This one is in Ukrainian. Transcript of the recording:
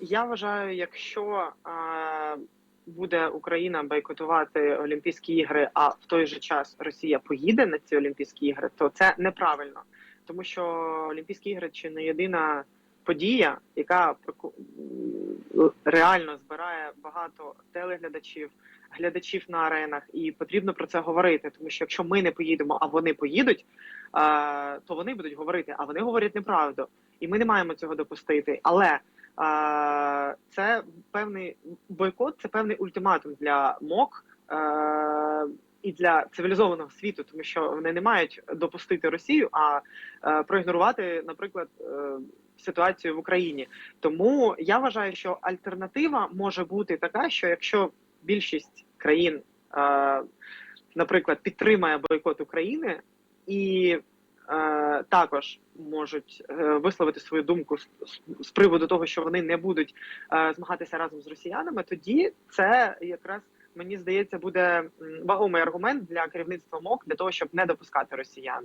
Я вважаю, якщо буде Україна бойкотувати Олімпійські ігри, а в той же час Росія поїде на ці Олімпійські ігри, то це неправильно, тому що Олімпійські ігри чи не єдина подія, яка реально збирає багато телеглядачів, глядачів на аренах, і потрібно про це говорити. Тому що якщо ми не поїдемо, а вони поїдуть, то вони будуть говорити, а вони говорять неправду, і ми не маємо цього допустити. Але це певний бойкот, це певний ультиматум для МОК і для цивілізованого світу, тому що вони не мають допустити Росію, а е, проігнорувати, наприклад, е, ситуацію в Україні. Тому я вважаю, що альтернатива може бути така, що якщо більшість країн, е, наприклад, підтримає бойкот України і також можуть е, висловити свою думку з, приводу того, що вони не будуть е, змагатися разом з росіянами, тоді це якраз мені здається буде вагомий аргумент для керівництва МОК для того, щоб не допускати росіян